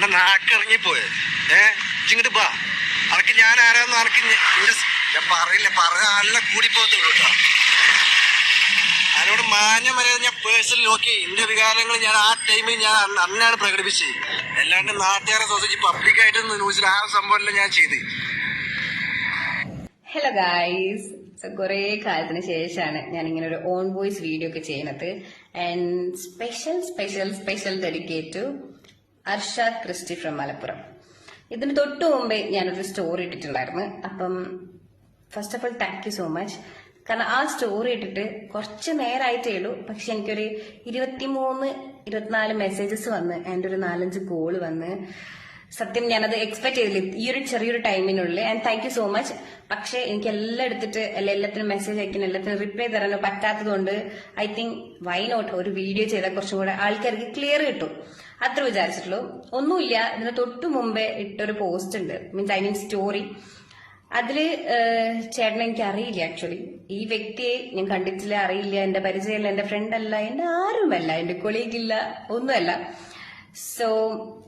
എന്റെ നാക്കിറങ്ങിപ്പോയെ ഏ ഇങ്ങോട്ട് ബാ അനക്ക് ഞാൻ ആരാന്ന് അനക്ക് ഞാൻ പറയില്ല പറഞ്ഞ നല്ല കൂടിപ്പോത്തുള്ളൂ കേട്ടോ. അതിനോട് മാന്യ മര്യാദ ഞാൻ പേഴ്സണൽ നോക്കി. എന്റെ വികാരങ്ങൾ ഞാൻ ആ ടൈമിൽ ഞാൻ അന്ന് അന്നാണ് പ്രകടിപ്പിച്ചത്. അല്ലാണ്ട് നാട്ടുകാരെ സൊസൈറ്റി പബ്ലിക്കായിട്ട് ന്യൂസിൽ ആ സംഭവമല്ല ഞാൻ ചെയ്ത്. ഹലോ ഗായ്സ് കുറേ കാലത്തിന് ശേഷമാണ് ഞാൻ ഇങ്ങനെ ഒരു ഓൺ വോയിസ് വീഡിയോ ഒക്കെ ചെയ്യുന്നത് and special special special dedicate to Arshad Christy from Malappuram. ഇതിന് തൊട്ട് മുമ്പേ ഞാനൊരു സ്റ്റോറി ഇട്ടിട്ടുണ്ടായിരുന്നു. അപ്പം first of all thank you so much കാരണം ആ സ്റ്റോറി ഇട്ടിട്ട് കുറച്ച് നേരമായിട്ടേ ഉള്ളൂ. പക്ഷെ എനിക്കൊരു ഇരുപത്തിമൂന്ന് ഇരുപത്തിനാല് മെസ്സേജസ് വന്ന് എന്റെ ഒരു നാലഞ്ച് കോൾ വന്ന്. സത്യം ഞാനത് എക്സ്പെക്ട് ചെയ്തില്ല. ഈ ഒരു ചെറിയൊരു ടൈമിനുള്ളിൽ and thank you so much പക്ഷേ എനിക്ക് എല്ലാം എടുത്തിട്ട് അല്ല എല്ലാത്തിനും മെസ്സേജ് അയക്കണം എല്ലാത്തിനും റിപ്ലൈ തരാനോ പറ്റാത്തതുകൊണ്ട് ഐ തിങ്ക് വൈ നോട്ട് ഒരു വീഡിയോ ചെയ്താൽ കുറച്ചും കൂടെ ആൾക്കാർക്ക് ക്ലിയർ കിട്ടും. അത്ര വിചാരിച്ചിട്ടുള്ളൂ. ഒന്നുമില്ല. ഇതിന് തൊട്ട് മുമ്പേ ഇട്ടൊരു പോസ്റ്റ് ഉണ്ട്. മീൻസ് ഐ മീൻ സ്റ്റോറി അതിൽ ചേട്ടൻ എനിക്ക് അറിയില്ല ആക്ച്വലി ഈ വ്യക്തിയെ ഞാൻ കണ്ടിട്ടില്ല അറിയില്ല. എന്റെ പരിചയമില്ല എന്റെ ഫ്രണ്ട് അല്ല എന്റെ ആരുമല്ല എന്റെ കൊളീഗ് ഇല്ല ഒന്നുമല്ല. സോ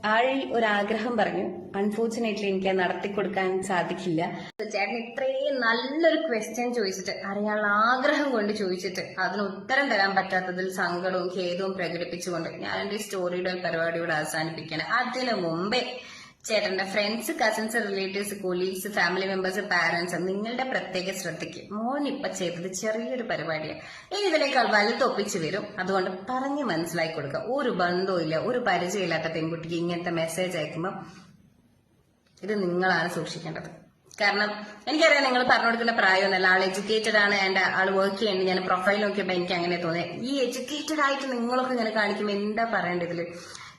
ആൾ ഒരു ആഗ്രഹം പറഞ്ഞു അൺഫോർച്ചുനേറ്റ്ലി എനിക്ക് അത് നടത്തി കൊടുക്കാൻ സാധിക്കില്ല ചേട്ടൻ ഇത്രയും നല്ലൊരു ക്വസ്റ്റ്യൻ ചോദിച്ചിട്ട് അറിയാനുള്ള ആഗ്രഹം കൊണ്ട് ചോദിച്ചിട്ട് അതിന് ഉത്തരം തരാൻ പറ്റാത്തതിൽ സങ്കടവും ഖേദവും പ്രകടിപ്പിച്ചുകൊണ്ട് ഞാൻ എന്റെ സ്റ്റോറിയുടെ പരിപാടിയോട് അവസാനിപ്പിക്കണം അതിനു മുമ്പേ ചേട്ടന്റെ friends cousins relatives colleagues family members parents നിങ്ങളുടെ പ്രത്യേക ശ്രദ്ധയ്ക്ക്. മോൻ ഇപ്പൊ ചെയ്തത് ചെറിയൊരു പരിപാടിയാണ് ഇനി ഇതിനേക്കാൾ വലുതൊപ്പിച്ച് വരും. അതുകൊണ്ട് പറഞ്ഞ് മനസ്സിലാക്കി കൊടുക്കുക. ഒരു ബന്ധവും ഇല്ല ഒരു പരിചയമില്ലാത്ത പെൺകുട്ടിക്ക് ഇങ്ങനത്തെ മെസ്സേജ് അയക്കുമ്പോൾ ഇത് നിങ്ങളാണ് സൂക്ഷിക്കേണ്ടത്. കാരണം എനിക്കറിയാം നിങ്ങൾ പറഞ്ഞു കൊടുക്കുന്ന പ്രായമൊന്നുമല്ല ആൾ എഡ്യൂക്കേറ്റഡ് ആണ് ആൻഡ് ആൾ വർക്ക് ചെയ്യുന്നുണ്ട്. ഞാൻ പ്രൊഫൈൽ നോക്കിയപ്പോൾ എനിക്ക് അങ്ങനെ തോന്നിയത് ഈ എഡ്യൂക്കേറ്റഡ് ആയിട്ട് നിങ്ങളൊക്കെ ഇങ്ങനെ കാണിക്കുമ്പോൾ എന്താ പറയേണ്ടത്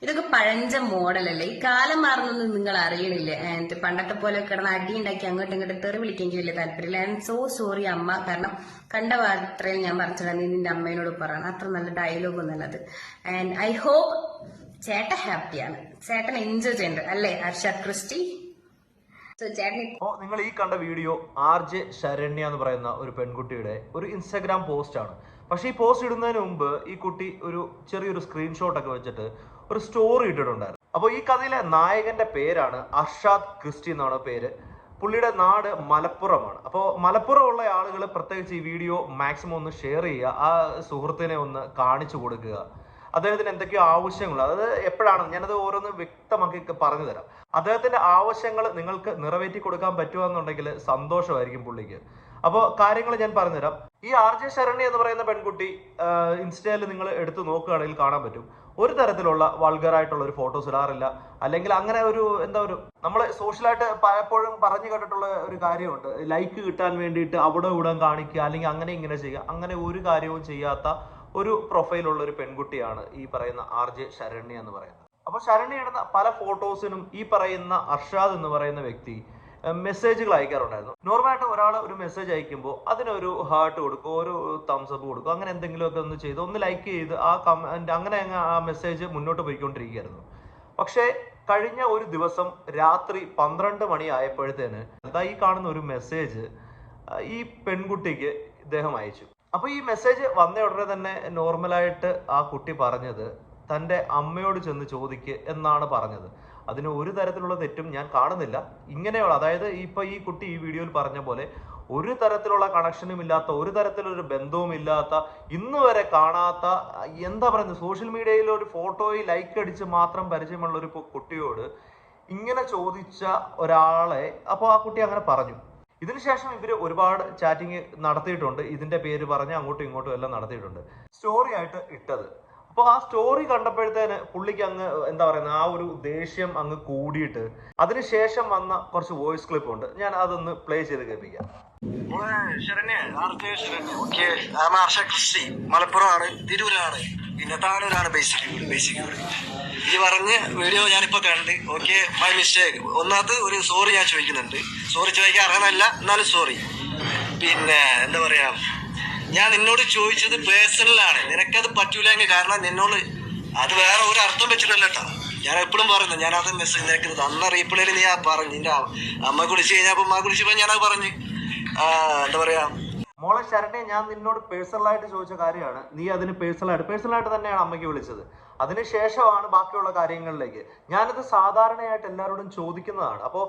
ഇതൊക്കെ പഴഞ്ച മോഡലല്ലേ ഈ കാലം മാറുന്നൊന്നും നിങ്ങൾ അറിയണില്ലേ. ആൻഡ് പണ്ടത്തെ പോലെ കിടന്ന് അടി ഉണ്ടാക്കി അങ്ങോട്ടും ഇങ്ങോട്ടും തെറി വിളിക്കെങ്കിൽ വലിയ താല്പര്യമില്ല. ആൻഡ് സോ സോറി അമ്മ. കാരണം കണ്ട മാത്രമേ ഞാൻ പറഞ്ഞിട്ടുള്ള നീ നിന്റെ അമ്മേനോട് പറയണം. അത്ര നല്ല ഡയലോഗ് ഒന്നുള്ളത് ആൻഡ് ഐ ഹോപ്പ് ചേട്ടൻ ഹാപ്പിയാണ് ചേട്ടൻ എൻജോയ് ചെയ്യുന്നുണ്ട്. അല്ലേ അർഷാദ് ക്രിസ്റ്റി? നിങ്ങൾ ഈ കണ്ട വീഡിയോ ആർ ജെ ശരണ്യ എന്ന് പറയുന്ന ഒരു പെൺകുട്ടിയുടെ ഒരു ഇൻസ്റ്റാഗ്രാം പോസ്റ്റ് ആണ്. പക്ഷേ ഈ പോസ്റ്റ് ഇടുന്നതിന് മുമ്പ് ഈ കുട്ടി ഒരു ചെറിയൊരു സ്ക്രീൻഷോട്ട് ഒക്കെ വെച്ചിട്ട് ഒരു സ്റ്റോറി ഇട്ടിട്ടുണ്ടായിരുന്നു. അപ്പോൾ ഈ കഥയിലെ നായകന്റെ പേരാണ് അർഷാദ് ക്രിസ്റ്റി എന്നാണ് പേര്. പുള്ളിയുടെ നാട് മലപ്പുറമാണ്. അപ്പോൾ മലപ്പുറം ഉള്ള ആളുകൾ പ്രത്യേകിച്ച് ഈ വീഡിയോ മാക്സിമം ഒന്ന് ഷെയർ ചെയ്യുക ആ സുഹൃത്തിനെ ഒന്ന് കാണിച്ചു കൊടുക്കുക. അദ്ദേഹത്തിന് എന്തൊക്കെയോ ആവശ്യങ്ങൾ അതായത് എപ്പോഴാണ് ഞാനത് ഓരോന്ന് വ്യക്തമാക്കി പറഞ്ഞു തരാം. അദ്ദേഹത്തിന്റെ ആവശ്യങ്ങൾ നിങ്ങൾക്ക് നിറവേറ്റി കൊടുക്കാൻ പറ്റുമെന്നുണ്ടെങ്കിൽ സന്തോഷമായിരിക്കും പുള്ളിക്ക്. അപ്പോൾ കാര്യങ്ങൾ ഞാൻ പറഞ്ഞുതരാം. ഈ ആർ ജെ ശരണ്യ എന്ന് പറയുന്ന പെൺകുട്ടി ഇൻസ്റ്റയിൽ നിങ്ങൾ എടുത്തു നോക്കുകയാണെങ്കിൽ കാണാൻ പറ്റും. ഒരു തരത്തിലുള്ള വൾഗറായിട്ടുള്ള ഒരു ഫോട്ടോസ് ഇടാറില്ല. അല്ലെങ്കിൽ അങ്ങനെ ഒരു എന്താ ഒരു നമ്മൾ സോഷ്യലായിട്ട് പലപ്പോഴും പറഞ്ഞു കേട്ടിട്ടുള്ള ഒരു കാര്യമുണ്ട്. ലൈക്ക് കിട്ടാൻ വേണ്ടിയിട്ട് അവിടെ ഇവിടെ കാണിക്കുക അല്ലെങ്കിൽ അങ്ങനെ ഇങ്ങനെ ചെയ്യുക. അങ്ങനെ ഒരു കാര്യവും ചെയ്യാത്ത ഒരു പ്രൊഫൈലുള്ള ഒരു പെൺകുട്ടിയാണ് ഈ പറയുന്ന ആർ ജെ ശരണ്യ എന്ന് പറയുന്നത്. അപ്പൊ ശരണ്യ ഇടുന്ന പല ഫോട്ടോസിനും ഈ പറയുന്ന അർഷാദ് എന്ന് പറയുന്ന വ്യക്തി മെസ്സേജുകൾ അയക്കാറുണ്ടായിരുന്നു. നോർമലായിട്ട് ഒരാൾ ഒരു മെസ്സേജ് അയക്കുമ്പോൾ അതിനൊരു ഹാർട്ട് കൊടുക്കും ഒരു തംസ് അപ്പ് കൊടുക്കും. അങ്ങനെ എന്തെങ്കിലുമൊക്കെ ഒന്ന് ചെയ്ത് ഒന്ന് ലൈക്ക് ചെയ്ത് ആ കമന്റ് അങ്ങനെ അങ്ങ് ആ മെസ്സേജ് മുന്നോട്ട് പോയിക്കൊണ്ടിരിക്കുകയായിരുന്നു. പക്ഷേ കഴിഞ്ഞ ഒരു ദിവസം രാത്രി പന്ത്രണ്ട് മണി ആയപ്പോഴത്തേന് ഈ കാണുന്ന ഒരു മെസ്സേജ് ഈ പെൺകുട്ടിക്ക് ഇദ്ദേഹം അയച്ചു. അപ്പൊ ഈ മെസ്സേജ് വന്ന ഉടനെ തന്നെ നോർമലായിട്ട് ആ കുട്ടി പറഞ്ഞത് തന്റെ അമ്മയോട് ചെന്ന് ചോദിക്ക് എന്നാണ് പറഞ്ഞത്. അതിന് ഒരു തരത്തിലുള്ള തെറ്റും ഞാൻ കാണുന്നില്ല. ഇങ്ങനെയുള്ള അതായത് ഇപ്പൊ ഈ കുട്ടി ഈ വീഡിയോയിൽ പറഞ്ഞ പോലെ ഒരു തരത്തിലുള്ള കണക്ഷനും ഇല്ലാത്ത ഒരു തരത്തിലൊരു ബന്ധവും ഇല്ലാത്ത ഇന്ന് വരെ കാണാത്ത എന്താ പറയുന്നത് സോഷ്യൽ മീഡിയയിൽ ഒരു ഫോട്ടോയിൽ ലൈക്ക് അടിച്ച് മാത്രം പരിചയമുള്ള ഒരു കുട്ടിയോട് ഇങ്ങനെ ചോദിച്ച ഒരാളെ അപ്പോൾ ആ കുട്ടി അങ്ങനെ പറഞ്ഞു. ഇതിനുശേഷം ഇവർ ഒരുപാട് ചാറ്റിംഗ് നടത്തിയിട്ടുണ്ട്. ഇതിന്റെ പേര് പറഞ്ഞ് അങ്ങോട്ടും ഇങ്ങോട്ടും എല്ലാം നടത്തിയിട്ടുണ്ട്. സ്റ്റോറി ആയിട്ട് ഇട്ടത്. അപ്പോൾ ആ സ്റ്റോറി കണ്ടപ്പോഴത്തേന് പുള്ളിക്ക് അങ്ങ് എന്താ പറയുന്നത് ആ ഒരു ദേഷ്യം അങ്ങ് കൂടിയിട്ട് അതിനുശേഷം വന്ന കുറച്ച് വോയിസ് ക്ലിപ്പ് ഉണ്ട്. ഞാൻ അതൊന്ന് പ്ലേ ചെയ്ത് കേൾപ്പിക്കാം. മലപ്പുറമാണ് തിരൂരാണ്. പിന്നെ താനൂരാണ് ബേസിക് വീട് ബേസിക് വീട് ഈ പറഞ്ഞ് വീഡിയോ ഞാനിപ്പോ കണ്ട് ഓക്കെ മൈ മിസ്റ്റേക്ക് ഒന്നാമത് ഒരു സോറി ഞാൻ ചോദിക്കുന്നുണ്ട്. സോറി ചോദിക്കാൻ അർഹനല്ല എന്നാലും സോറി പിന്നെ എന്താ പറയാ ഞാൻ നിന്നോട് ചോദിച്ചത് പേഴ്സണലാണ് നിനക്കത് പറ്റൂലെങ്കിൽ കാരണം നിന്നോട് അത് വേറെ ഒരു അർത്ഥം വെച്ചിട്ടല്ല ഞാൻ എപ്പോഴും പറയുന്നു ഞാൻ അത് മെസ്സേജ് നിനക്ക് അന്ന് റീപ്ലൈയിൽ നീ ആ പറഞ്ഞു നിന്റെ അമ്മ കുളിച്ച് കഴിഞ്ഞപ്പോ അമ്മ കുളിച്ചപ്പോ ഞാനത് പറഞ്ഞു. എന്താ പറയാ? മോളെ ശരണെ ഞാൻ നിന്നോട് പേഴ്സണലായിട്ട് ചോദിച്ച കാര്യമാണ്. നീ അതിന് പേഴ്സണലായിട്ട് പേഴ്സണലായിട്ട് തന്നെയാണ് അമ്മയ്ക്ക് വിളിച്ചത്. അതിനുശേഷമാണ് ബാക്കിയുള്ള കാര്യങ്ങളിലേക്ക്. ഞാനിത് സാധാരണയായിട്ട് എല്ലാവരോടും ചോദിക്കുന്നതാണ്. അപ്പോൾ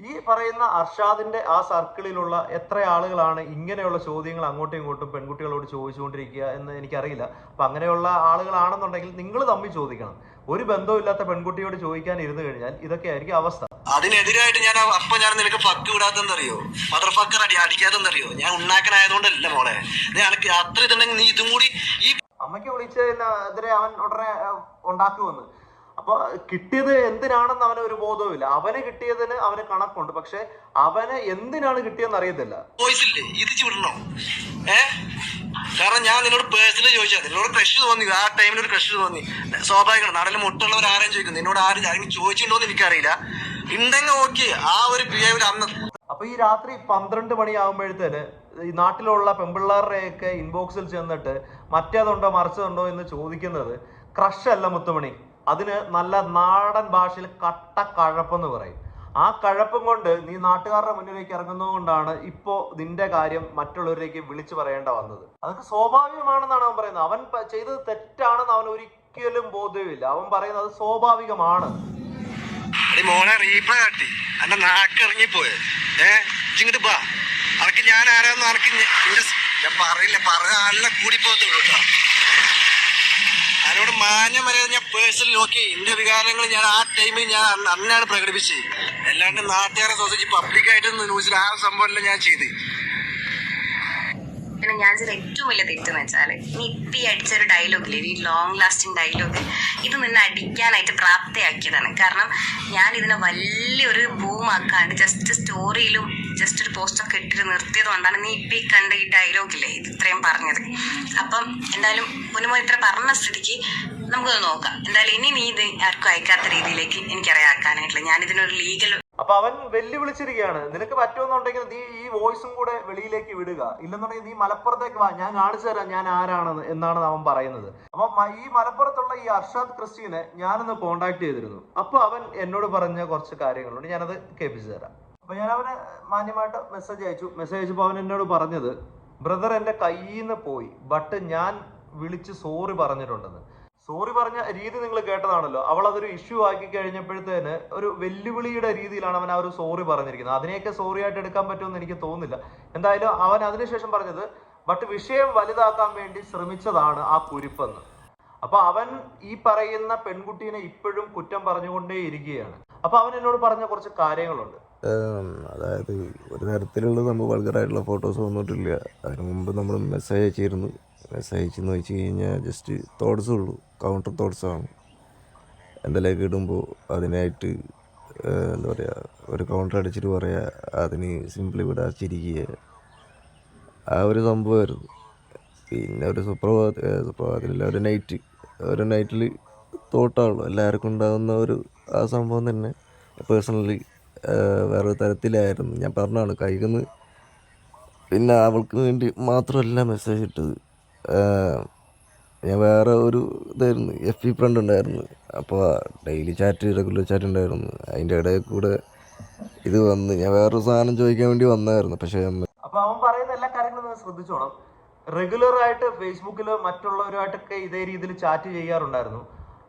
ഈ പറയുന്ന അർഷാദിന്റെ ആ സർക്കിളിലുള്ള എത്ര ആളുകളാണ് ഇങ്ങനെയുള്ള ചോദ്യങ്ങൾ അങ്ങോട്ടും ഇങ്ങോട്ടും പെൺകുട്ടികളോട് ചോദിച്ചുകൊണ്ടിരിക്കുക എന്ന് എനിക്കറിയില്ല. അപ്പൊ അങ്ങനെയുള്ള ആളുകളാണെന്നുണ്ടെങ്കിൽ നിങ്ങൾ തമ്മിൽ ചോദിക്കണം. ഒരു ബന്ധവുമില്ലാത്ത പെൺകുട്ടിയോട് ചോദിക്കാൻ ഇരുന്നു കഴിഞ്ഞാൽ ഇതൊക്കെ ആയിരിക്കും അവസ്ഥ. അതിനെതിരായിട്ട് ഞാൻ അപ്പൊ ഞാൻ നിനക്ക് ഫക്ക് വിടാത്തെന്നറിയോ മദർ ഫക്കർ അടി അടിക്കാത്തറിയോ ഞാൻ ഉണ്ടാക്കനായതുകൊണ്ടല്ല മോളെ. നീ അത്ര ഇതുണ്ടെങ്കിൽ നീ ഇതും കൂടി ഈ അമ്മയ്ക്ക് വിളിച്ചതിനെതിരെ അവൻ ഉടനെ അഹ്, ഉണ്ടാക്കി വന്ന് അപ്പൊ കിട്ടിയത് എന്തിനാണെന്ന് അവന് ഒരു ബോധവുമില്ല. അവന് കിട്ടിയതിന് അവന് കണക്കുണ്ട്. പക്ഷെ അവന് എന്തിനാണ് കിട്ടിയെന്ന് അറിയത്തില്ല. കാരണം ഞാൻ നിന്നോട് പേഴ്സണലി ചോദിച്ചാൽ നിന്നോട് ക്രഷ് തോന്നി. ആ ടൈമിൽ ഒരു ക്രഷ് തോന്നി. സ്വാഭാവികമാണ്. നാട്ടിൽ മുട്ടുള്ളവർ ആരെയും ചോദിക്കും നിന്നോട് ആരും ആരെങ്കിലും ചോദിച്ചിട്ടുണ്ടോന്ന് എനിക്കറിയില്ല. ഉണ്ടെങ്കിൽ ഓക്കെ ആ ഒരു ബിഹേവിയർ അന്ന് അപ്പൊ ഈ രാത്രി പന്ത്രണ്ട് മണിയാകുമ്പോഴത്തേന് ഈ നാട്ടിലുള്ള പെമ്പിള്ളാരുടെയൊക്കെ ഇൻബോക്സിൽ ചെന്നിട്ട് മറ്റേതുണ്ടോ മറിച്ചതുണ്ടോ എന്ന് ചോദിക്കുന്നത് ക്രഷ് അല്ല മുത്തുമണി. അതിന് നല്ല നാടൻ ഭാഷയിൽ കട്ട കഴപ്പെന്ന് പറയും. ആ കഴപ്പം കൊണ്ട് നീ നാട്ടുകാരുടെ മുന്നിലേക്ക് ഇറങ്ങുന്നത് കൊണ്ടാണ് ഇപ്പോ നിന്റെ കാര്യം മറ്റുള്ളവരിലേക്ക് വിളിച്ചു പറയേണ്ട വന്നത്. അതൊക്കെ സ്വാഭാവികമാണെന്നാണ് അവൻ പറയുന്നത്. അവൻ ചെയ്തത് തെറ്റാണെന്ന് അവൻ ഒരിക്കലും ബോധ്യമില്ല അവൻ പറയുന്നത് അത് സ്വാഭാവികമാണ്. മോനെ ഇങ്ങോട്ട് ഞാൻ ആരാന്ന് ഞാൻ പറയില്ല. പറഞ്ഞ ആളിനെ കൂടി പോകത്തുള്ളൂ കേട്ടോ. അതിനോട് മാന്യം വരെ ഞാൻ പേഴ്സണലി നോക്കി. എന്റെ വികാരങ്ങൾ ഞാൻ ആ ടൈമിൽ ഞാൻ അന്ന് അന്നാണ് പ്രകടിപ്പിച്ചത്. അല്ലാണ്ട് നാട്ടുകാരെ സൊസൈറ്റി പബ്ലിക്കായിട്ട് ന്യൂസിൽ ആ സംഭവമല്ല ഞാൻ ചെയ്ത് പിന്നെ ഞാൻ ചെയ്ത ഏറ്റവും വലിയ തെറ്റെന്ന് വെച്ചാൽ നീ ഇപ്പൊ ഈ ഡയലോഗ് ഡയലോഗില്ലേ ഈ ലോങ് ലാസ്റ്റിംഗ് ഡയലോഗ് ഇത് നിന്നെ അടിക്കാനായിട്ട് പ്രാപ്തയാക്കിയതാണ്. കാരണം ഞാൻ ഇതിനെ വലിയൊരു ബൂമാക്കാണ്ട് ജസ്റ്റ് സ്റ്റോറിയിലും ജസ്റ്റ് ഒരു പോസ്റ്റൊക്കെ ഇട്ടിട്ട് നിർത്തിയത് കൊണ്ടാണ് നീ ഇപ്പൊ ഈ കണ്ട ഈ ഡയലോഗില്ലേ ഇത് ഇത്രയും പറഞ്ഞത്. അപ്പം എന്തായാലും പുനമോ ഇത്ര പറഞ്ഞ സ്ഥിതിക്ക് നമുക്കത് നോക്കാം. എന്തായാലും ഇനി നീ ഇത് ആർക്കും അയക്കാത്ത രീതിയിലേക്ക് എനിക്കറിയാക്കാനായിട്ടില്ല. ഞാൻ ഇതിനൊരു ലീഗൽ അപ്പൊ അവൻ വെല്ലുവിളിച്ചിരിക്കുകയാണ്. നിനക്ക് പറ്റുമെന്നുണ്ടെങ്കിൽ നീ ഈ വോയിസും കൂടെ വെളിയിലേക്ക് വിടുക. ഇല്ലെന്നുണ്ടെങ്കിൽ നീ മലപ്പുറത്തേക്ക് വാ. ഞാൻ കാണിച്ചു തരാം ഞാൻ ആരാണെന്ന് എന്നാണ് അവൻ പറയുന്നത്. അപ്പൊ ഈ മലപ്പുറത്തുള്ള ഈ അർഷാദ് ക്രിസ്റ്റീനെ ഞാനൊന്ന് കോണ്ടാക്ട് ചെയ്തിരുന്നു. അപ്പൊ അവൻ എന്നോട് പറഞ്ഞ കുറച്ച് കാര്യങ്ങളുണ്ട്. ഞാനത് കേൾപ്പിച്ചു തരാം. അപ്പൊ ഞാൻ അവന് മാന്യമായിട്ട് മെസ്സേജ് അയച്ചു. മെസ്സേജ് അയച്ചപ്പോൾ അവൻ എന്നോട് പറഞ്ഞത് ബ്രദർ എന്റെ കയ്യിൽ നിന്ന് പോയി ബട്ട് ഞാൻ വിളിച്ച് സോറി പറഞ്ഞിട്ടുണ്ടെന്ന്. സോറി പറഞ്ഞ രീതി നിങ്ങൾ കേട്ടതാണല്ലോ. അവൾ അതൊരു ഇഷ്യൂ ആക്കി കഴിഞ്ഞപ്പോഴത്തേന് ഒരു വെല്ലുവിളിയുടെ രീതിയിലാണ് അവൻ ആ ഒരു സോറി പറഞ്ഞിരിക്കുന്നത്. അതിനെയൊക്കെ സോറി ആയിട്ട് എടുക്കാൻ പറ്റുമെന്ന് എനിക്ക് തോന്നുന്നില്ല. എന്തായാലും അവൻ അതിനുശേഷം പറഞ്ഞത് ബട്ട് വിഷയം വലുതാക്കാൻ വേണ്ടി ശ്രമിച്ചതാണ് ആ കുരിപ്പെന്ന്. അപ്പൊ അവൻ ഈ പറയുന്ന പെൺകുട്ടീനെ ഇപ്പോഴും കുറ്റം പറഞ്ഞുകൊണ്ടേ ഇരിക്കുകയാണ് അപ്പൊ അവൻ എന്നോട് പറഞ്ഞ കുറച്ച് കാര്യങ്ങളുണ്ട്. അതായത് ഒരു തരത്തിലുള്ള നമ്മൾ വൾഗറായിട്ടുള്ള ഫോട്ടോസ് വന്നിട്ടില്ല. അതിന് മുമ്പ് നമ്മൾ മെസ്സേജ് അയച്ചിരുന്നു. മെസ്സേജ് അയച്ചെന്ന് വെച്ച് കഴിഞ്ഞാൽ ജസ്റ്റ് തോട്ട്സേ ഉള്ളൂ. കൗണ്ടർ തോട്ട്സാണ് എന്തെങ്കിലുമൊക്കെ ഇടുമ്പോൾ അതിനായിട്ട് എന്താ പറയുക ഒരു കൗണ്ടർ അടിച്ചിട്ട് പറയുക അതിന് സിംപ്ലി വിടാ ചിരിക്കുക ആ ഒരു സംഭവമായിരുന്നു. പിന്നെ ഒരു സുപ്രഭാത സുപ്രഭാതത്തിലല്ല ഒരു നൈറ്റ് ഒരു നൈറ്റിൽ തോട്ടാണല്ലോ എല്ലാവർക്കും ഉണ്ടാകുന്ന ഒരു ആ സംഭവം തന്നെ. പേഴ്സണലി വേറൊരു തരത്തിലായിരുന്നു. ഞാൻ പറഞ്ഞാണ് കൈകുന്ന് പിന്നെ അവൾക്ക് വേണ്ടി മാത്രമല്ല മെസ്സേജ് ഇട്ടത്. ഞാൻ വേറെ ഒരു ഇതായിരുന്നു എഫ് ഇ ഫ്രണ്ട് ഉണ്ടായിരുന്നു. അപ്പോൾ ഡെയിലി ചാറ്റ് റെഗുലർ ചാറ്റ് ഉണ്ടായിരുന്നു. അതിന്റെ ഇടയിൽ കൂടെ ഇത് വന്ന് ഞാൻ വേറൊരു സാധനം ചോദിക്കാൻ വേണ്ടി വന്നായിരുന്നു. പക്ഷേ അപ്പോൾ അവൻ പറയുന്ന എല്ലാ കാര്യങ്ങളും നിങ്ങൾ ശ്രദ്ധിച്ചോണം. റെഗുലർ ആയിട്ട് ഫേസ്ബുക്കിൽ മറ്റുള്ളവരുമായിട്ടൊക്കെ ഇതേ രീതിയിൽ ചാറ്റ് ചെയ്യാറുണ്ടായിരുന്നു.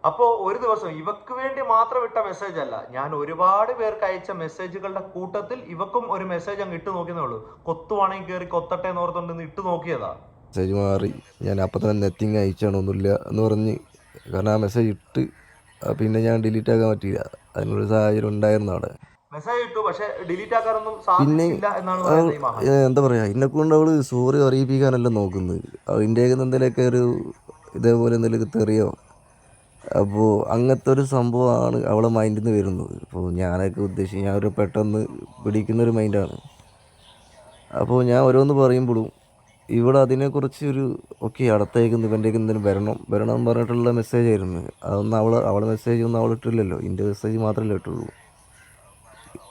അപ്പോൾ ഒരു ദിവസം ഇവക്ക് വേണ്ടി മാത്രം ഇട്ട മെസ്സേജ് അല്ല. ഞാൻ ഒരുപാട് പേർക്ക് അയച്ച മെസ്സേജുകളുടെ കൂട്ടത്തിൽ ഇവക്കും ഒരു മെസ്സേജ് അങ്ങ് ഇട്ട് നോക്കിയതേ ഉള്ളൂ. കൊത്തുവാണെങ്കിൽ കയറി കൊത്തട്ടെ എന്ന് ഓർത്തുകൊണ്ട് ഇട്ട് നോക്കിയതാ. മെസ്സേജ് മാറി. ഞാൻ അപ്പൊ തന്നെ നെറ്റിങ് അയച്ചാണ് ഒന്നുമില്ല എന്ന് പറഞ്ഞ് കാരണം ആ മെസ്സേജ് ഇട്ട് പിന്നെ ഞാൻ ഡിലീറ്റ് ആക്കാൻ പറ്റിയില്ല. അതിനൊരു സാഹചര്യം ഉണ്ടായിരുന്നു അവിടെ മെസ്സേജ് ഇട്ടു പക്ഷേ ഡിലീറ്റ് ആക്കാനൊന്നും എന്നാണ് എന്താ പറയുക എന്നെ കൊണ്ട് അവൾ സോറി അറിയിപ്പിക്കാനല്ല നോക്കുന്നത്. അതിന്റെ എന്തെങ്കിലുമൊക്കെ ഒരു ഇതേപോലെ എന്തെങ്കിലുമൊക്കെ തെറിയോ അപ്പോൾ അങ്ങനത്തെ ഒരു സംഭവമാണ് അവളെ മൈൻഡിൽ നിന്ന് വരുന്നത്. അപ്പോൾ ഞാനൊക്കെ ഉദ്ദേശിച്ച് ഞാൻ ഒരു പെട്ടെന്ന് പിടിക്കുന്ന ഒരു മൈൻഡാണ് അപ്പോൾ ഞാൻ ഓരോന്ന് പറയുമ്പോഴും ഇവിടെ അതിനെക്കുറിച്ച് ഒരു ഓക്കെ അടുത്തേക്ക് ഇവന്റെക്ക് എന്തിനും വരണം വരണം എന്ന് പറഞ്ഞിട്ടുള്ള മെസ്സേജ് ആയിരുന്നു. അതൊന്നും അവൾ അവളെ മെസ്സേജ് ഒന്നും അവൾ ഇട്ടില്ലല്ലോ. എന്റെ മെസ്സേജ് മാത്രമല്ലേ ഇട്ടുള്ളൂ.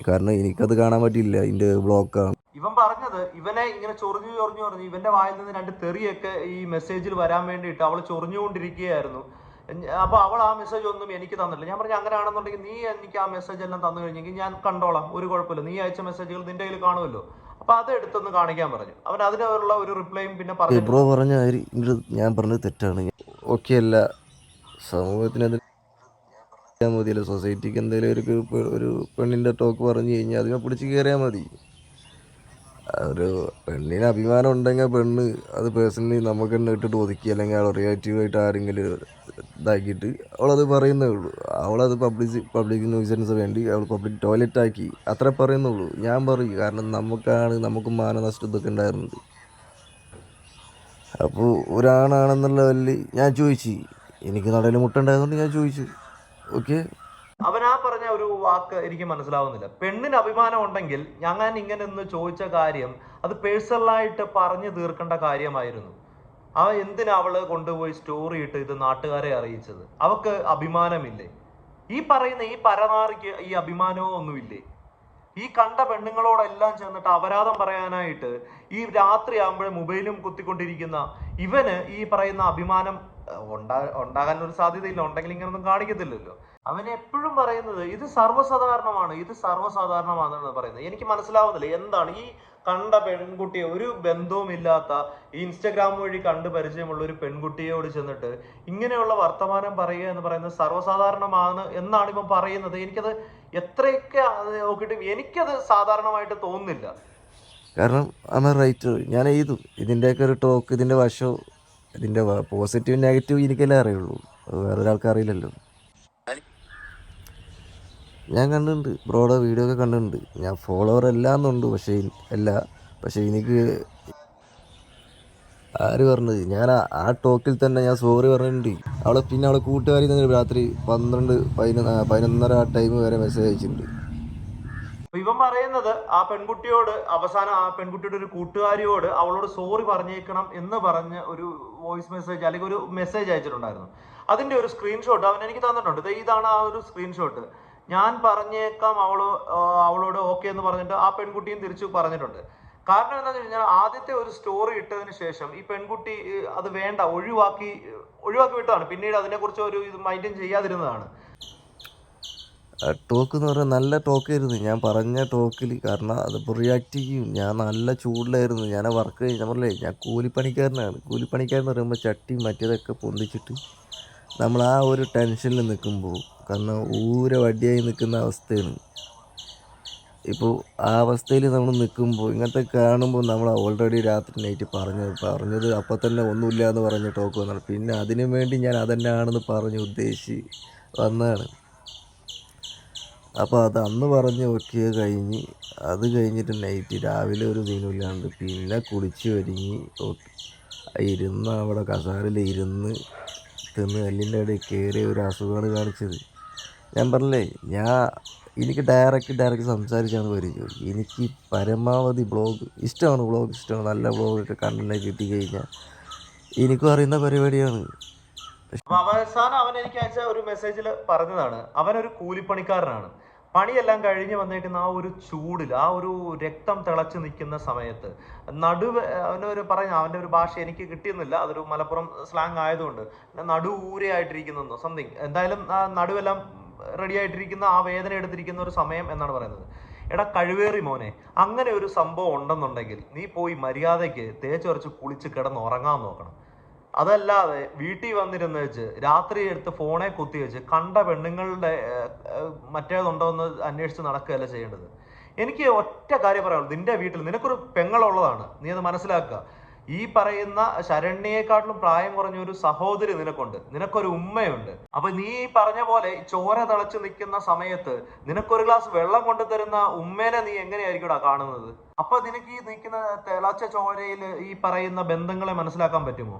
കാരണം എനിക്കത് കാണാൻ പറ്റിയില്ല. എന്റെ ബ്ലോക്കാണ് ഇവൻ പറഞ്ഞത് ഇവനെ ഇങ്ങനെ ചൊറിഞ്ഞു ചൊറിഞ്ഞു പറഞ്ഞു ഇവന്റെ വായിൽ നിന്ന് രണ്ട് തെറിയൊക്കെ ഈ മെസ്സേജിൽ വരാൻ വേണ്ടിയിട്ട് അവൾ ചൊറിഞ്ഞുകൊണ്ടിരിക്കുകയായിരുന്നു. എൻ- അപ്പൊ അവൾ ആ മെസ്സേജ് ഒന്നും എനിക്ക് തന്നില്ല ഞാൻ പറഞ്ഞു അങ്ങനെയാണെന്നുണ്ടെങ്കിൽ നീ എനിക്ക് ആ മെസ്സേജ് എല്ലാം തന്നു കഴിഞ്ഞെങ്കിൽ ഞാൻ കണ്ടോളാം. ഒരു കുഴപ്പമില്ല. നീ അയച്ച മെസ്സേജുകൾ നിന്റെ കയ്യിൽ കാണുമല്ലോ. അപ്പൊ അത് എടുത്തൊന്ന് കാണിക്കാൻ പറഞ്ഞു. അവൻ അതിനുള്ള ഒരു റിപ്ലൈയും പിന്നെ പറഞ്ഞു. ബ്രോ പറഞ്ഞ ഞാൻ പറഞ്ഞത് തെറ്റാണ്. ഓക്കെ അല്ല. സമൂഹത്തിന് മതിയല്ലോ. സൊസൈറ്റിക്ക് എന്തെങ്കിലും ഒരു ഒരു പെണ്ണിന്റെ ടോക്ക് പറഞ്ഞു കഴിഞ്ഞാൽ അതിനെ പിടിച്ച് കയറിയാൽ മതി. ഒരു പെണ്ണിന് അഭിമാനം ഉണ്ടെങ്കിൽ പെണ്ണ് അത് പേഴ്സണലി നമുക്ക് തന്നെ ഇട്ടിട്ട് ഒതുക്കി അല്ലെങ്കിൽ റിയാക്റ്റീവായിട്ട് ആരെങ്കിലും ഇതാക്കിയിട്ട് അവളത് പറയുന്നേ ഉള്ളൂ അവളത് പബ്ലിസി പബ്ലിക് ന്യൂസൻസ് വേണ്ടി അവൾ പബ്ലിക് ടോയ്ലറ്റ് ആക്കി. അത്ര പറയുന്നുള്ളൂ. ഞാൻ പറയും കാരണം നമുക്കാണ് നമുക്ക് മാനനഷ്ടം ഇതൊക്കെ ഉണ്ടായിരുന്നത്. അപ്പോൾ ഒരാണാണെന്നുള്ള ഞാൻ ചോദിച്ചു. എനിക്ക് നടയിൽ മുട്ടുണ്ടായതുകൊണ്ട് ഞാൻ ചോദിച്ചു. ഓക്കെ അവൻ ആ പറഞ്ഞ ഒരു വാക്ക് എനിക്ക് മനസ്സിലാവുന്നില്ല. പെണ്ണിന് അഭിമാനം ഉണ്ടെങ്കിൽ ഞാൻ ഇങ്ങനെ ഒന്ന് ചോദിച്ച കാര്യം അത് പേഴ്സണലായിട്ട് പറഞ്ഞു തീർക്കേണ്ട കാര്യമായിരുന്നു. അവ എന്തിനാ അവൾ കൊണ്ടുപോയി സ്റ്റോറി ഇട്ട് ഇത് നാട്ടുകാരെ അറിയിച്ചത്? അവക്ക് അഭിമാനമില്ലേ? ഈ പറയുന്ന ഈ പരനാറിക്ക് ഈ അഭിമാനവും ഒന്നുമില്ലേ? ഈ കണ്ട പെണ്ണുങ്ങളോടെല്ലാം ചെന്നിട്ട് അപരാധം പറയാനായിട്ട് ഈ രാത്രി ആകുമ്പോഴേ മൊബൈലും കുത്തിക്കൊണ്ടിരിക്കുന്ന ഇവന് ഈ പറയുന്ന അഭിമാനം ഉണ്ടാ ഉണ്ടാകാൻ ഒരു സാധ്യതയില്ല. ഉണ്ടെങ്കിൽ ഇങ്ങനൊന്നും കാണിക്കത്തില്ലല്ലോ. അവൻ എപ്പോഴും പറയുന്നത് ഇത് സർവസാധാരണമാണ് ഇത് സർവസാധാരണമാണെന്നാണ് പറയുന്നത്. എനിക്ക് മനസ്സിലാവുന്നില്ല. എന്താണ് ഈ കണ്ട പെൺകുട്ടിയെ ഒരു ബന്ധവുമില്ലാത്ത ഇൻസ്റ്റഗ്രാം വഴി കണ്ട് പരിചയമുള്ള ഒരു പെൺകുട്ടിയോട് ചെന്നിട്ട് ഇങ്ങനെയുള്ള വർത്തമാനം പറയുക എന്ന് പറയുന്നത് സർവസാധാരണമാണ് എന്നാണ് ഇപ്പം പറയുന്നത്. എനിക്കത് എത്രയൊക്കെ നോക്കിയിട്ടും എനിക്കത് സാധാരണമായിട്ട് തോന്നുന്നില്ല. കാരണം അമ്മ റൈറ്റ് ഞാൻ എഴുതും. ഇതിന്റെയൊക്കെ ഒരു ടോക്ക് ഇതിന്റെ വശവും ഇതിന്റെ പോസിറ്റീവ് നെഗറ്റീവ് എനിക്കല്ലേ അറിയുള്ളൂ. വേറൊരാൾക്കറിയില്ലല്ലോ ഞാൻ കണ്ടിട്ടുണ്ട്. ബ്രോയുടെ വീഡിയോ ഒക്കെ കണ്ടിട്ടുണ്ട്. ഞാൻ ഫോളോവർ എല്ലാന്നുണ്ട്. പക്ഷേ അല്ല. പക്ഷേ എനിക്ക് ആര് പറഞ്ഞത്? ഞാൻ ആ- ടോക്കിൽ തന്നെ ഞാൻ സോറി പറഞ്ഞിട്ടുണ്ട്. അവളെ പിന്നെ അവളെ കൂട്ടുകാരി തന്നെ രാത്രി പന്ത്രണ്ട് പതിനൊന്ന് പതിനൊന്നര ആ ടൈം വരെ മെസ്സേജ് അയച്ചിട്ടുണ്ട്. ഇവൻ പറയുന്നത് ആ പെൺകുട്ടിയോട് അവസാനം ആ പെൺകുട്ടിയുടെ ഒരു കൂട്ടുകാരിയോട് അവളോട് സോറി പറഞ്ഞേക്കണം എന്ന് പറഞ്ഞ് ഒരു വോയിസ് മെസ്സേജ് അല്ലെങ്കിൽ ഒരു മെസ്സേജ് അയച്ചിട്ടുണ്ടായിരുന്നു. അതിന്റെ ഒരു സ്ക്രീൻഷോട്ട് അവൻ എനിക്ക് തന്നിട്ടുണ്ട്. ഇതാണ് ആ ഒരു സ്ക്രീൻഷോട്ട് ഞാൻ പറഞ്ഞേക്കാം അവൾ അവളോട് ഓക്കെ എന്ന് പറഞ്ഞിട്ട് ആ പെൺകുട്ടിയും തിരിച്ചു പറഞ്ഞിട്ടുണ്ട്. കാരണം എന്താണെന്ന് കഴിഞ്ഞാൽ ആദ്യത്തെ ഒരു സ്റ്റോറി ഇട്ടതിന് ശേഷം ഈ പെൺകുട്ടി അത് വേണ്ട ഒഴിവാക്കി ഒഴിവാക്കി വിട്ടതാണ്. പിന്നീട് അതിനെക്കുറിച്ച് ഒരു ഇത് മൈൻഡും ചെയ്യാതിരുന്നതാണ്. ടോക്ക് എന്ന് പറഞ്ഞാൽ നല്ല ടോക്കായിരുന്നു ഞാൻ പറഞ്ഞ ടോക്കിൽ കാരണം അതിപ്പോൾ റിയാക്ട് ചെയ്യും. ഞാൻ നല്ല ചൂടിലായിരുന്നു. ഞാൻ വർക്ക് കഴിഞ്ഞ പറഞ്ഞില്ലേ ഞാൻ കൂലിപ്പണിക്കാരനാണ്. കൂലിപ്പണിക്കാരെന്ന് പറയുമ്പോൾ ചട്ടി മറ്റേതൊക്കെ പൊന്തിച്ചിട്ട് നമ്മൾ ആ ഒരു ടെൻഷനിൽ നിൽക്കുമ്പോൾ കാരണം ഊര വടിയായി നിൽക്കുന്ന അവസ്ഥയാണ്. ഇപ്പോൾ ആ അവസ്ഥയിൽ നമ്മൾ നിൽക്കുമ്പോൾ ഇങ്ങനത്തെ കാണുമ്പോൾ നമ്മൾ ഓൾറെഡി രാത്രി നൈറ്റ് പറഞ്ഞത് പറഞ്ഞത് അപ്പോൾ തന്നെ ഒന്നുമില്ല എന്ന് പറഞ്ഞ് ടോക്ക് വന്നാണ്. പിന്നെ അതിനു വേണ്ടി ഞാൻ അതന്നെയാണെന്ന് പറഞ്ഞ് ഉദ്ദേശിച്ച് വന്നതാണ്. അപ്പോൾ അത് അന്ന് പറഞ്ഞ് ഓക്കെ കഴിഞ്ഞ് അത് കഴിഞ്ഞിട്ട് നൈറ്റ് രാവിലെ ഒരു സീനുമില്ലാണ്ട് പിന്നെ കുളിച്ച് ഒരുങ്ങി ഇരുന്ന് അവിടെ കസാരയിൽ ഇരുന്ന് തിന്ന് എല്ലിന്റെ ഇടയിൽ കയറിയ ഒരു അസുഖമാണ് കാണിച്ചത്. ഞാൻ പറഞ്ഞില്ലേ ഞാൻ എനിക്ക് ഡയറക്റ്റ് ഡയറക്റ്റ് സംസാരിച്ചാണ് പരിചയം. എനിക്ക് പരമാവധി ബ്ലോഗ് ഇഷ്ടമാണ് ബ്ലോഗ് ഇഷ്ടമാണ് നല്ല ബ്ലോഗൊക്കെ കിട്ടി കഴിഞ്ഞാൽ എനിക്കും അറിയുന്ന പരിപാടിയാണ്. അവസാനം അവൻ എനിക്ക് അയച്ച ഒരു മെസ്സേജിൽ പറഞ്ഞതാണ് അവനൊരു കൂലിപ്പണിക്കാരനാണ്. പണിയെല്ലാം കഴിഞ്ഞ് വന്നേക്കുന്ന ആ ഒരു ചൂടിൽ ആ ഒരു രക്തം തിളച്ച് നിൽക്കുന്ന സമയത്ത് നടുവ് അവന്റെ ഒരു പറഞ്ഞ അവന്റെ ഒരു ഭാഷ എനിക്ക് കിട്ടിയെന്നില്ല അതൊരു മലപ്പുറം സ്ലാങ് ആയതുകൊണ്ട്. നടു ഊരയായിട്ടിരിക്കുന്നു സംതിങ് എന്തായാലും നടുവെല്ലാം റെഡി ആയിട്ടിരിക്കുന്ന ആ വേദന എടുത്തിരിക്കുന്ന ഒരു സമയം എന്നാണ് പറയുന്നത്. എടാ കഴിവേറി മോനെ അങ്ങനെ ഒരു സംഭവം ഉണ്ടെന്നുണ്ടെങ്കിൽ നീ പോയി മര്യാദയ്ക്ക് തേച്ചുറച്ച് കുളിച്ച് കിടന്ന് ഉറങ്ങാൻ നോക്കണം. അതല്ലാതെ വീട്ടിൽ വന്നിരുന്ന് വെച്ച് രാത്രി എടുത്ത് ഫോണെ കുത്തി വെച്ച് കണ്ട പെണ്ണുങ്ങളുടെ മറ്റേതുണ്ടോ എന്ന് അന്വേഷിച്ച് നടക്കുകയല്ല ചെയ്യേണ്ടത്. എനിക്ക് ഒറ്റ കാര്യം പറയാനുള്ളൂ. നിന്റെ വീട്ടിൽ നിനക്കൊരു പെങ്ങളുള്ളതാണ്. നീ അത് മനസ്സിലാക്കുക. ഈ പറയുന്ന ശരണ്യേക്കാട്ടിലും പ്രായം കുറഞ്ഞ ഒരു സഹോദരി നിനക്കുണ്ട്. നിനക്കൊരു ഉമ്മയുണ്ട്. അപ്പൊ നീ പറഞ്ഞ പോലെ ചോര തിളച്ച് നിൽക്കുന്ന സമയത്ത് നിനക്കൊരു ഗ്ലാസ് വെള്ളം കൊണ്ടു തരുന്ന ഉമ്മേനെ നീ എങ്ങനെയായിരിക്കും കാണുന്നത്? അപ്പൊ നിനക്ക് ഈ നിൽക്കുന്ന തിളച്ച ചോരയിൽ ഈ പറയുന്ന ബന്ധങ്ങളെ മനസ്സിലാക്കാൻ പറ്റുമോ?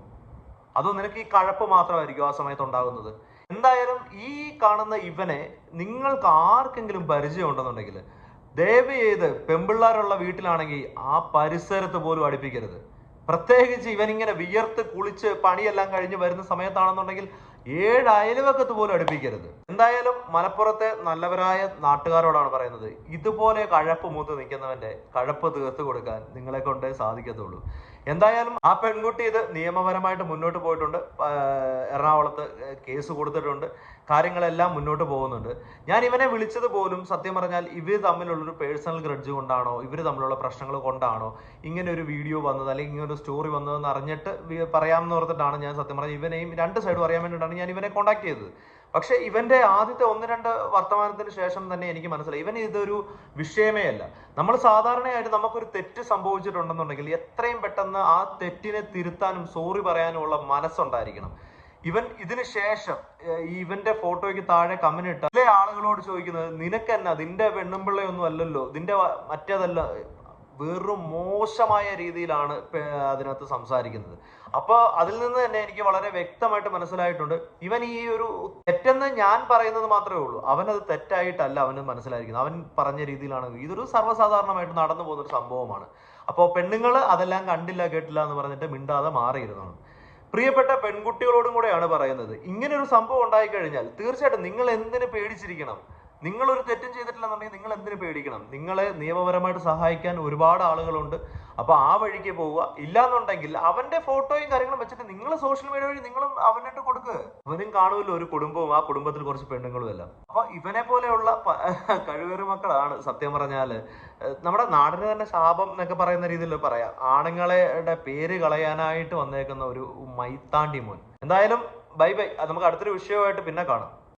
അതോ നിനക്ക് ഈ കഴപ്പ് മാത്രമായിരിക്കും ആ സമയത്ത് ഉണ്ടാകുന്നത് എന്തായാലും ഈ കാണുന്ന ഇവനെ നിങ്ങൾക്ക് ആർക്കെങ്കിലും പരിചയം ഉണ്ടെന്നുണ്ടെങ്കിൽ ദയവ് ചെയ്ത് പെമ്പിള്ളാരുള്ള വീട്ടിലാണെങ്കിൽ ആ പരിസരത്ത് പോലും അടുപ്പിക്കരുത്. പ്രത്യേകിച്ച് ഇവനിങ്ങനെ വിയർത്ത് കുളിച്ച് പണിയെല്ലാം കഴിഞ്ഞ് വരുന്ന സമയത്താണെന്നുണ്ടെങ്കിൽ ഏഴ് അയൽവക്കത്ത് പോലും അടുപ്പിക്കരുത്. എന്തായാലും മലപ്പുറത്തെ നല്ലവരായ നാട്ടുകാരോടാണ് പറയുന്നത് ഇതുപോലെ കഴപ്പ് മൂത്ത് നിൽക്കുന്നവന്റെ കഴപ്പ് തീർത്ത് കൊടുക്കാൻ നിങ്ങളെ കൊണ്ടേ സാധിക്കത്തുള്ളൂ. എന്തായാലും ആ പെൺകുട്ടി ഇത് നിയമപരമായിട്ട് മുന്നോട്ട് പോയിട്ടുണ്ട്. എറണാകുളത്ത് കേസ് കൊടുത്തിട്ടുണ്ട്. കാര്യങ്ങളെല്ലാം മുന്നോട്ട് പോകുന്നുണ്ട്. ഞാൻ ഇവനെ വിളിച്ചത് പോലും സത്യം പറഞ്ഞാൽ ഇവർ തമ്മിലുള്ളൊരു പേഴ്സണൽ ഗ്രഡ്ജ് കൊണ്ടാണോ ഇവർ തമ്മിലുള്ള പ്രശ്നങ്ങൾ കൊണ്ടാണോ ഇങ്ങനെ ഒരു വീഡിയോ വന്നത് അല്ലെങ്കിൽ ഇങ്ങനെ ഒരു സ്റ്റോറി വന്നതെന്ന് അറിഞ്ഞിട്ട് പറയാമെന്ന് ഓർത്തിട്ടാണ് ഞാൻ സത്യം പറഞ്ഞാൽ ഇവനെയും രണ്ട് സൈഡും അറിയാൻ വേണ്ടിയിട്ടാണ് ഞാൻ ഇവനെ കോൺടാക്ട് ചെയ്തത്. പക്ഷേ ഇവന്റെ ആദ്യത്തെ ഒന്ന് രണ്ട് വർത്തമാനത്തിന് ശേഷം തന്നെ എനിക്ക് മനസ്സിലായി. ഇവൻ ഇതൊരു വിഷയമേ അല്ല. നമ്മൾ സാധാരണയായിട്ട് നമുക്കൊരു തെറ്റ് സംഭവിച്ചിട്ടുണ്ടെന്നുണ്ടെങ്കിൽ എത്രയും പെട്ടെന്ന് ആ തെറ്റിനെ തിരുത്താനും സോറി പറയാനുമുള്ള മനസ്സുണ്ടായിരിക്കണം. ഇവൻ ഇതിന് ശേഷം ഇവന്റെ ഫോട്ടോയ്ക്ക് താഴെ കമന്റ് ഇട്ട ചില ആളുകളോട് ചോദിക്കുന്നത് നിനക്കെന്നാ നിന്റെ പെണ്ണുമ്പിള്ളയൊന്നും അല്ലല്ലോ? നിന്റെ മറ്റേതല്ല? വെറും മോശമായ രീതിയിലാണ് അതിനകത്ത് സംസാരിക്കുന്നത്. അപ്പോൾ അതിൽ നിന്ന് തന്നെ എനിക്ക് വളരെ വ്യക്തമായിട്ട് മനസ്സിലായിട്ടുണ്ട്. ഇവൻ ഈ ഒരു തെറ്റെന്ന് ഞാൻ പറയുന്നത് മാത്രമേ ഉള്ളൂ. അവനത് തെറ്റായിട്ടല്ല അവന് മനസ്സിലായിരിക്കുന്നത്. അവൻ പറഞ്ഞ രീതിയിലാണ്. ഇതൊരു സർവസാധാരണമായിട്ട് നടന്നു പോകുന്ന ഒരു സംഭവമാണ്. അപ്പോൾ പെണ്ണുങ്ങൾ അതെല്ലാം കണ്ടില്ല കേട്ടില്ല എന്ന് പറഞ്ഞിട്ട് മിണ്ടാതെ മാറിയിരുന്നു പ്രിയപ്പെട്ട പെൺകുട്ടികളോടും കൂടെയാണ് പറയുന്നത്. ഇങ്ങനെ ഒരു സംഭവം ഉണ്ടായി കഴിഞ്ഞാൽ തീർച്ചയായിട്ടും നിങ്ങൾ എന്തിനു പേടിച്ചിരിക്കണം? നിങ്ങൾ ഒരു തെറ്റും ചെയ്തിട്ടില്ലെന്നുണ്ടെങ്കിൽ നിങ്ങൾ എന്തിനു പേടിക്കണം? നിങ്ങളെ നിയമപരമായിട്ട് സഹായിക്കാൻ ഒരുപാട് ആളുകളുണ്ട്. അപ്പൊ ആ വഴിക്ക് പോവുക. ഇല്ലാന്നുണ്ടെങ്കിൽ അവന്റെ ഫോട്ടോയും കാര്യങ്ങളും വെച്ചിട്ട് നിങ്ങൾ സോഷ്യൽ മീഡിയ വഴി നിങ്ങളും അവനിട്ട് കൊടുക്കുക അവനും കാണുമല്ലോ ഒരു കുടുംബവും ആ കുടുംബത്തിൽ കുറച്ച് പെണ്ണുങ്ങളും എല്ലാം. അപ്പൊ ഇവനെ പോലെയുള്ള കഴിവേറി മക്കളാണ് സത്യം പറഞ്ഞാൽ നമ്മുടെ നാടിന് തന്നെ ശാപം എന്നൊക്കെ പറയുന്ന രീതിയിൽ പറയാം. ആണുങ്ങളുടെ പേര് കളയാനായിട്ട് വന്നേക്കുന്ന ഒരു മൈത്താണ്ടി മോൻ. എന്തായാലും ബൈ ബൈ. നമുക്ക് അടുത്തൊരു വിഷയമായിട്ട് പിന്നെ കാണാം.